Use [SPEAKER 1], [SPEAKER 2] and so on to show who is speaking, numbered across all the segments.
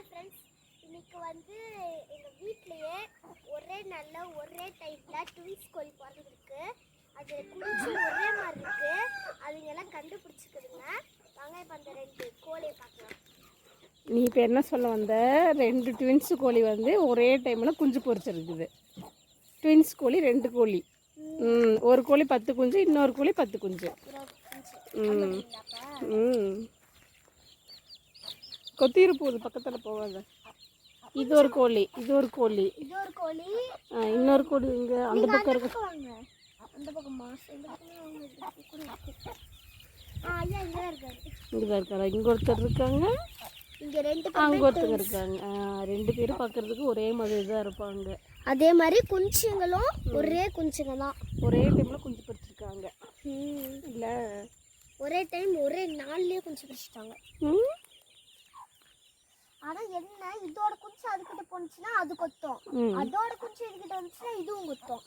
[SPEAKER 1] Hi friends இன்னைக்கு வந்து எங்கள் வீட்லேயே ஒரே நல்ல ஒரே டைப்பில் ட்வின்ஸ் கோழி பிறந்திருக்கு அது குளிச்சு ஒரே மாதிரி இருக்கு. அதுங்கெல்லாம் கண்டுபிடிச்சிக்குதுங்க. வாங்க இப்போ அந்த ரெண்டு கோழியை பார்க்கலாம்.
[SPEAKER 2] நீ இப்போ என்ன சொல்ல வந்த? ரெண்டு ட்வின்ஸ் கோழி வந்து ஒரே டைமில் குஞ்சு பொரிச்சிருக்குது. ட்வின்ஸ் கோழி ரெண்டு கோழி. ஒரு கோழி பத்து குஞ்சு இன்னொரு கோழி பத்து குஞ்சு. ம். ம். கொத்திரு போகுது பக்கத்தில் போகாத. இது ஒரு கோழி இது ஒரு கோழி.
[SPEAKER 1] இது ஒரு கோழி.
[SPEAKER 2] இன்னொரு கோழி இங்கே அந்த பக்கம் இருக்கு.
[SPEAKER 1] அந்த பக்கம் இங்கே தான் இருக்காரு.
[SPEAKER 2] இங்கே ஒருத்தர் இருக்காங்க.
[SPEAKER 1] இங்கே ரெண்டு
[SPEAKER 2] அங்கே ஒருத்தர் இருக்காங்க. ரெண்டு பேரும் பார்க்கறதுக்கு ஒரே மாதிரி தான் இருப்பாங்க.
[SPEAKER 1] அதே மாதிரி குஞ்சுங்களும் ஒரே குஞ்சுங்க தான்.
[SPEAKER 2] ஒரே டைமில் குஞ்சு பொரிச்சிருக்காங்க
[SPEAKER 1] ம்.
[SPEAKER 2] இல்லை.
[SPEAKER 1] ஒரே டைம் ஒரே நாள்லயே குஞ்சு பிடிச்சிட்டாங்க
[SPEAKER 2] ம்?
[SPEAKER 1] ஆனா என்ன? இதோட குஞ்சு அதுக்கிட்ட போனுச்சுன்னா அது கொத்தும். அதோட குஞ்சு இதுகிட்ட வந்துச்சுன்னா இதுவும் கொத்தும்.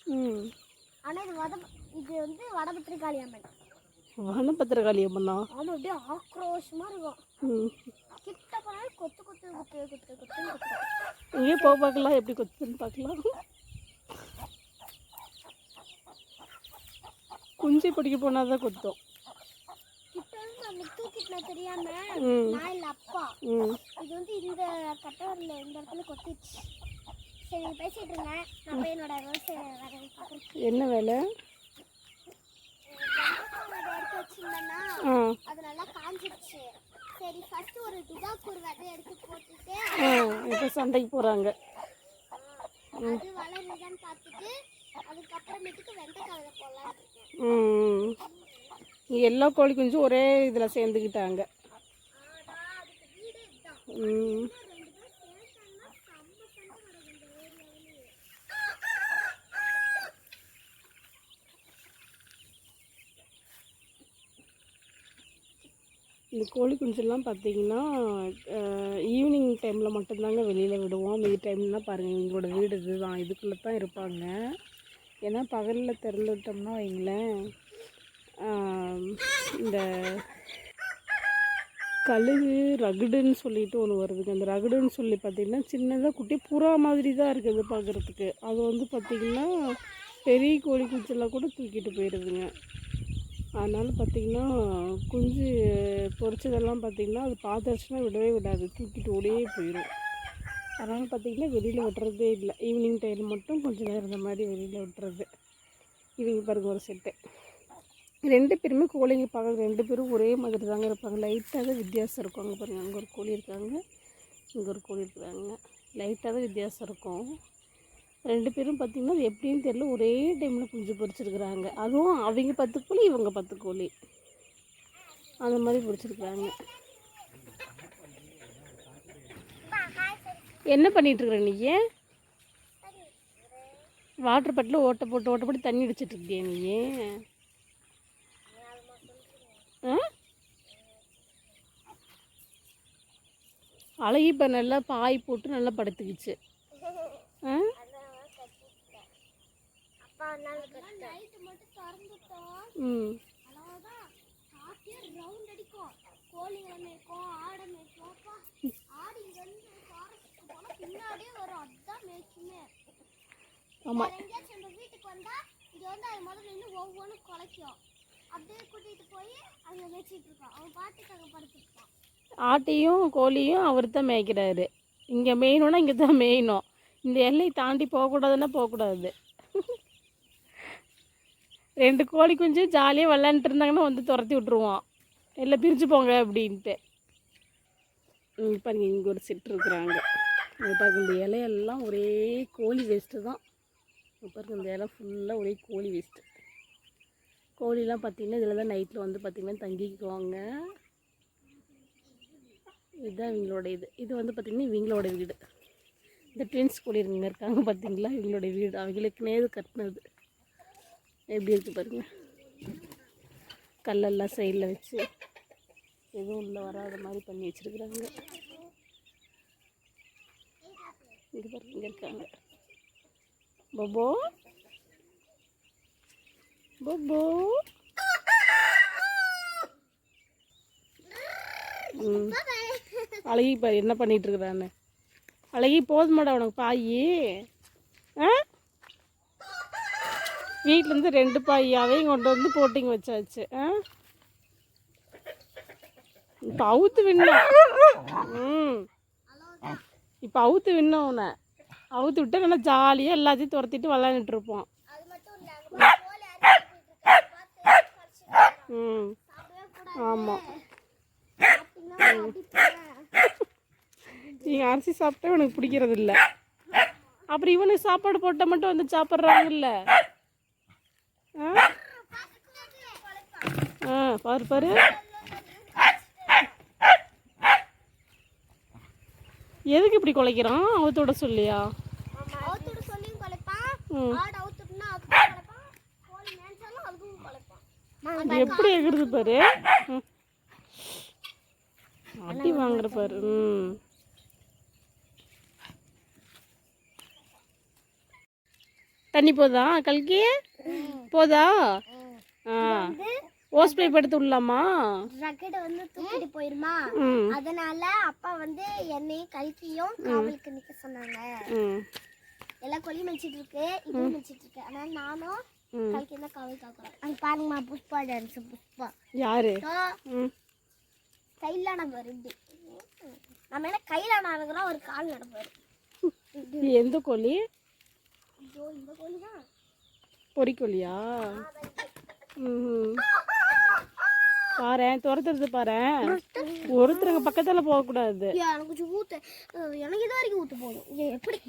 [SPEAKER 1] ஆனா இது வட இது வந்து வடபத்திரிகாளி அம்மன்.
[SPEAKER 2] வனபத்திரகாளி அம்மனா?
[SPEAKER 1] ஆமா அப்படியே ஆக்ரோஷமா இருக்கும். கிட்ட போனாலும் கொத்து கொத்து கொத்து கொத்து கொத்துன்னு கொத்தும்
[SPEAKER 2] இங்கே போக பார்க்கலாம் எப்படி கொத்துன்னு பார்க்கலாம். குஞ்சு பிடிக்க போனால் தான் கொத்தும்.
[SPEAKER 1] அவனுக்கு தூக்கிட்டு தெரியாம நான் இல்ல அப்பா. இது வந்து இந்த கட்டவரில் இந்த இடத்துல கொத்திடுச்சு சரி பேசிட்டு இருங்க. நான் போய் என்னோட விவசாய வேலையை பார்க்குறேன்.
[SPEAKER 2] என்ன வேலை?
[SPEAKER 1] எடுத்து வச்சிருந்தேன்னா அது நல்லா காஞ்சிருச்சு சரி ஃபர்ஸ்ட் ஒரு துபாக்கூர் விதை எடுத்து போட்டுட்டு
[SPEAKER 2] இப்போ சண்டைக்கு போகிறாங்க
[SPEAKER 1] அது வளருதான்னு பார்த்துட்டு அதுக்கப்புறமேட்டுக்கு வெண்டைக்காய் போடலான்னு இருக்கேன்.
[SPEAKER 2] இங்கே எல்லா கோழி குஞ்சும் ஒரே இதில் சேர்ந்துக்கிட்டாங்க
[SPEAKER 1] இந்த
[SPEAKER 2] கோழி குஞ்செல்லாம் பார்த்தீங்கன்னா ஈவினிங் டைமில் மட்டும்தாங்க வெளியில் விடுவோம். மீதி டைம்லாம் பாருங்கள் எங்களோட வீடு இதுதான். இதுக்குள்ளே தான் இருப்பாங்க. ஏன்னா பகலில் திறந்து விட்டோம்னா வைங்களேன். இந்த கழுகு ரகுடுன்னு சொல்லிட்டு ஒன்று வருதுங்க. அந்த ரகுடுன்னு சொல்லி பார்த்தீங்கன்னா சின்னதாக குட்டி புறா மாதிரி தான் இருக்குது பார்க்குறதுக்கு. அது வந்து பார்த்திங்கன்னா பெரிய கோழி குஞ்செல்லாம் கூட தூக்கிட்டு போயிடுதுங்க அதனால் பார்த்திங்கன்னா குஞ்சு பொரிச்சதெல்லாம் பார்த்திங்கன்னா அது பார்த்துருச்சுன்னா விடவே விடாது. தூக்கிட்டு ஓடியே போயிடும் அதனால் பார்த்திங்கன்னா வெளியில் விட்டுறதே இல்லை. ஈவினிங் டைம் மட்டும் கொஞ்சம் நேரம் இந்த மாதிரி வெளியில் விட்டுறது இவங்க பாருங்கள் ஒரு செட்டு ரெண்டு பேருமே கோழிங்க பார்க்க ரெண்டு பேரும் ஒரே மாதிரி தாங்க இருப்பாங்க. லைட்டாக தான் வித்தியாசம் இருக்கும். அங்கே பாருங்கள் அங்கே ஒரு கோழி இருக்காங்க. இங்கே ஒரு கோழி இருக்கிறாங்க லைட்டாக தான் வித்தியாசம் இருக்கும். ரெண்டு பேரும் பார்த்திங்கன்னா அது எப்படின்னு தெரியல. ஒரே டைமில் குஞ்சு பொறிச்சிருக்கிறாங்க அதுவும் அவங்க பத்து கோழி இவங்க பத்து கோழி. அந்த மாதிரி பிடிச்சிருக்கிறாங்க என்ன பண்ணிகிட்ருக்குற நீ? வாட்டர் பாட்டில் ஓட்ட போட்டு ஓட்ட போட்டு தண்ணி அடிச்சிட்டு இருக்கியா நீ ஆ அழகி இப்போ நல்லா பாய் போட்டு நல்லா படுத்துக்கிச்சு.
[SPEAKER 1] அப்பா நைட்டு மட்டும்
[SPEAKER 2] ம்.
[SPEAKER 1] ரவுண்ட் அடிக்கும் மேய்க்கும் ஆடை போனால் பின்னாடியே வரும் அதுதான் மேய்க்குமே
[SPEAKER 2] ஆமாம்
[SPEAKER 1] எங்கேயாச்சும் வீட்டுக்கு வந்தால் இங்கே வந்து அது முதல்ல நின்று ஒவ்வொன்றும் குலைக்கும் அப்படியே கூட்டிட்டு போய் அங்க மேய்ச்சிட்டு இருக்கான் அவன் பாட்டுக்கு அங்க படுத்துருப்பான்
[SPEAKER 2] ஆட்டையும் கோழியும் அவர் தான் மேய்க்கிறாரு. இங்கே மேயணும்னா இங்கே தான் மேயணும். இந்த எல்லை தாண்டி போகக்கூடாதுன்னா போகக்கூடாது. ரெண்டு கோழி குஞ்சு ஜாலியாக விளாண்டுட்டு இருந்தாங்கன்னா வந்து துரத்தி விட்ருவோம் எல்லாம் பிரிஞ்சு போங்க அப்படின்ட்டு. பாருங்க இங்கே ஒரு சிட்டு இருக்கிறாங்க. பாருங்க இந்த இலையெல்லாம் ஒரே கோழி வேஸ்ட்டு தான். பாருங்க இந்த இலை ஃபுல்லாக ஒரே கோழி வேஸ்ட்டு கோழிலாம் பார்த்திங்கன்னா இதில் தான் நைட்டில் வந்து பார்த்திங்கன்னா தங்கிக்குவாங்க. இதுதான் இவங்களோட இது. இது வந்து பார்த்திங்கன்னா இவங்களோட வீடு. இந்த ட்வின்ஸ் கோழி இங்கே இருக்காங்க பார்த்தீங்களா இவங்களோட வீடு. அவங்களுக்கு நேது கட்டினது. எப்படி இருக்குது பாருங்கள் கல்லெல்லாம் சைடில் வச்சு எதுவும் உள்ளே வராத மாதிரி பண்ணி வச்சுருக்குறாங்க. இங்கே பாருங்க இங்கே இருக்காங்க. பபோ. பபோ. ம். அழகி பாரு என்ன பண்ணிகிட்டு இருக்கிறான்னு அழகி போதுமாடா உனக்கு பாய். ஆ? வீட்டிலேருந்து ரெண்டு பாயாவையும் கொண்டு வந்து போட்டிங் வச்சாச்சு. ஆ? இப்போ அவுத்து விண்ணோம் ம். இப்போ அவுத்து விண்ணோம் உன்னை. அவுத்து விட்டு நல்லா ஜாலியாக எல்லாத்தையும் துரத்திட்டு விளாண்டுட்டு இருப்போம் ம். ஆமாம்
[SPEAKER 1] ம்.
[SPEAKER 2] நீங்கள் அரிசி சாப்பிட்டா உனக்கு பிடிக்கிறது இல்லை அப்புறம் இவனுக்கு சாப்பாடு போட்டால் மட்டும் வந்து சாப்பிட்றாங்கல்ல. ஆ? ஆ பாரு பாரு. எதுக்கு இப்படி குலைக்கிறான்? அவத்தோட சொல்லியா? எப்படி எகுறது பாரு? ம். அடி வாங்குற பாரு. ம். தண்ணி போதா? கல்கி? போதா? ஆ. ஓஸ் பைப் எடுத்து விடலாமா?
[SPEAKER 1] ரக்கெட்டை வந்து தூக்கிட்டு போயிருமா? அதனால அப்பா வந்து என்னையும் கல்கியும் காவலுக்கு நிக்க சொன்னாங்க.
[SPEAKER 2] ம்.
[SPEAKER 1] எல்லா கோழியும் மேய்ச்சிட்டு இருக்கு. இதுவும் மேய்ச்சிட்டு இருக்கு. அதனால நானும் கல்கி தான் காவல் காக்குறோம் அங்க பாருங்கம்மா புஷ்பா டான்ஸ் புஷ்பா.
[SPEAKER 2] யாரு?
[SPEAKER 1] கையில் நம்ம ரெண்டு நம்ம என்ன கையில் நடக்கிறோம் ஒரு கால் நடப்பாரு.
[SPEAKER 2] இது எந்த கோழி? பொறிக்கோழியா? ம் பாரேன் துரத்துறது பாரேன் ஒருத்தருங்க பக்கத்தில் போகக்கூடாது.
[SPEAKER 1] ஐயா எனக்கு ஊத்து. அஹ் எனக்கு இது வரைக்கும் ஊத்து போதும். எப்படி?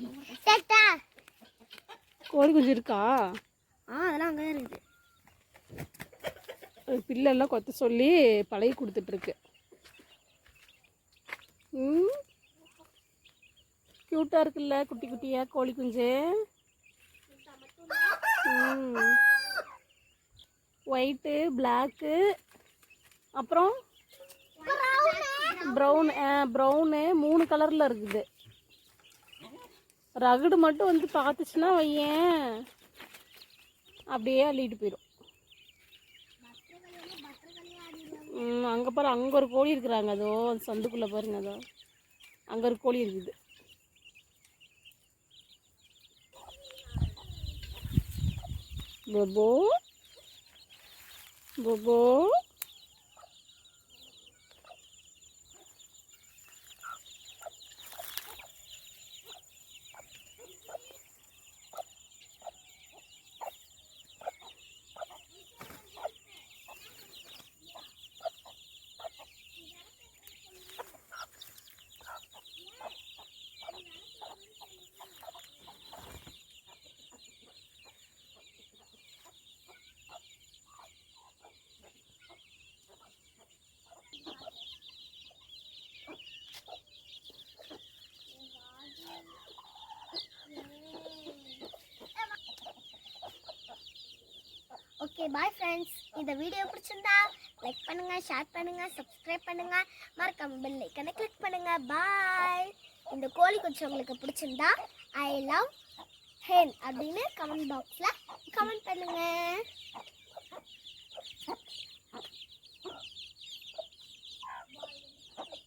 [SPEAKER 2] கோழி குஞ்சு இருக்கா?
[SPEAKER 1] ஆ அதெல்லாம் அங்கே இருக்குது.
[SPEAKER 2] பிள்ளைலாம் கொத்த சொல்லி பழகி கொடுத்துட்ருக்கு. ம்? க்யூட்டாக இருக்குல்ல குட்டி குட்டியா கோழி குஞ்சு? ஒயிட்டு பிளாக்கு அப்புறம் ப்ரௌன் ப்ரௌனு மூணு கலரில் இருக்குது. ரகுடு மட்டும் வந்து பார்த்துச்சுன்னா வையேன். அப்படியே அள்ளிட்டு போயிடும் ம் அங்கே பாரு அங்கே ஒரு கோழி இருக்கிறாங்க. அதோ அந்த சந்துக்குள்ளே பாருங்க அதோ. அங்கே ஒரு கோழி இருக்குது. போபோ போபோ
[SPEAKER 1] ஓகே பாய் ஃப்ரெண்ட்ஸ் இந்த வீடியோ பிடிச்சிருந்தா லைக் பண்ணுங்க ஷேர் பண்ணுங்க சப்ஸ்கிரைப் பண்ணுங்க. மறக்காம பெல் ஐக்கனை கிளிக் பண்ணுங்க. பாய் இந்த கோழி குச்சி உங்களுக்கு பிடிச்சிருந்தா ஐ லவ் ஹென் அப்படின்னு கமெண்ட் பாக்ஸில் கமெண்ட் பண்ணுங்க. you.